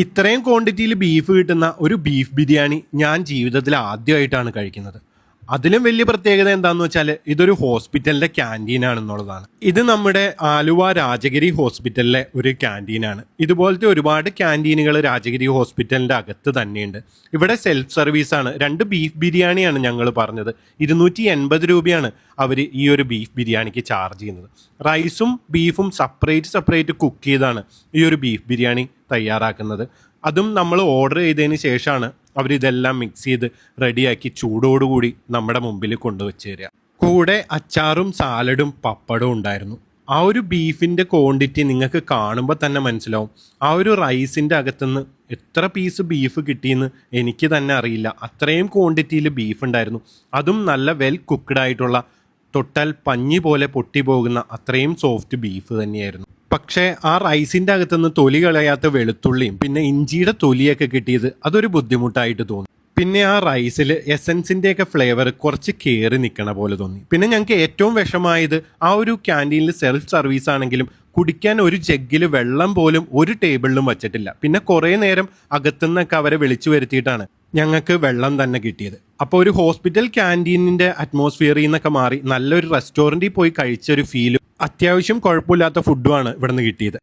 ഇത്രയും ക്വാണ്ടിറ്റിയിൽ ബീഫ് കിട്ടുന്ന ഒരു ബീഫ് ബിരിയാണി ഞാൻ ജീവിതത്തിൽ ആദ്യമായിട്ടാണ് കഴിക്കുന്നത്. അതിലും വലിയ പ്രത്യേകത എന്താണെന്ന് വെച്ചാൽ ഇതൊരു ഹോസ്പിറ്റലിന്റെ ക്യാന്റീൻ ആണെന്നുള്ളതാണ്. ഇത് നമ്മുടെ ആലുവ രാജഗിരി ഹോസ്പിറ്റലിലെ ഒരു ക്യാന്റീനാണ് ഇതുപോലത്തെ ഒരുപാട് ക്യാന്റീനുകൾ രാജഗിരി ഹോസ്പിറ്റലിന്റെ അകത്ത് തന്നെയുണ്ട്. ഇവിടെ സെൽഫ് സർവീസ് ആണ്. രണ്ട് ബീഫ് ബിരിയാണിയാണ് ഞങ്ങൾ പറഞ്ഞത്. ഇരുന്നൂറ്റി എൺപത് രൂപയാണ് അവർ ഈ ഒരു ബീഫ് ബിരിയാണിക്ക് ചാർജ് ചെയ്യുന്നത്. റൈസും ബീഫും സെപ്പറേറ്റ് സെപ്പറേറ്റ് കുക്ക് ചെയ്താണ് ഈ ഒരു ബീഫ് ബിരിയാണി തയ്യാറാക്കുന്നത്. അതും നമ്മൾ ഓർഡർ ചെയ്തതിന് ശേഷമാണ് അവരിതെല്ലാം മിക്സ് ചെയ്ത് റെഡിയാക്കി ചൂടോടുകൂടി നമ്മുടെ മുമ്പിൽ കൊണ്ടുവച്ച് തരിക. കൂടെ അച്ചാറും സാലഡും പപ്പടവും ഉണ്ടായിരുന്നു. ആ ഒരു ബീഫിന്റെ ക്വാണ്ടിറ്റി നിങ്ങൾക്ക് കാണുമ്പോൾ തന്നെ മനസ്സിലാവും. ആ ഒരു റൈസിന്റെ അകത്തുനിന്ന് എത്ര പീസ് ബീഫ് കിട്ടിയെന്ന് എനിക്ക് തന്നെ അറിയില്ല. അത്രയും ക്വാണ്ടിറ്റിയിൽ ബീഫ് ഉണ്ടായിരുന്നു. അതും നല്ല വെൽ കുക്ക്ഡ് ആയിട്ടുള്ള തൊട്ടാൽ പഞ്ഞി പോലെ പൊട്ടി പോകുന്ന അത്രയും സോഫ്റ്റ് ബീഫ് തന്നെയായിരുന്നു. പക്ഷേ ആ റൈസിന്റെ അകത്തുനിന്ന് തൊലി കളയാത്ത വെളുത്തുള്ളിയും പിന്നെ ഇഞ്ചിയുടെ തൊലിയൊക്കെ കിട്ടിയത് അതൊരു ബുദ്ധിമുട്ടായിട്ട് തോന്നി. പിന്നെ ആ റൈസിൽ എസൻസിന്റെയൊക്കെ ഫ്ലേവർ കുറച്ച് കയറി നിൽക്കണ പോലെ തോന്നി. പിന്നെ ഞങ്ങൾക്ക് ഏറ്റവും വിഷമായത് ആ ഒരു ക്യാന്റീനിൽ സെൽഫ് സർവീസ് ആണെങ്കിലും കുടിക്കാൻ ഒരു ജഗ്ഗിൽ വെള്ളം പോലും ഒരു ടേബിളിലും വച്ചിട്ടില്ല. പിന്നെ കുറേ നേരം അകത്തുനിന്നൊക്കെ അവരെ വിളിച്ചു വരുത്തിയിട്ടാണ് ഞങ്ങൾക്ക് വെള്ളം തന്നെ കിട്ടിയത്. അപ്പോൾ ഒരു ഹോസ്പിറ്റൽ ക്യാന്റീനിന്റെ അറ്റ്മോസ്ഫിയറിൽ നിന്നൊക്കെ മാറി നല്ലൊരു റെസ്റ്റോറന്റിൽ പോയി കഴിച്ച ഒരു ഫീലും അത്യാവശ്യം കുഴപ്പമില്ലാത്ത ഫുഡുമാണ് ഇവിടെ നിന്ന് കിട്ടിയത്.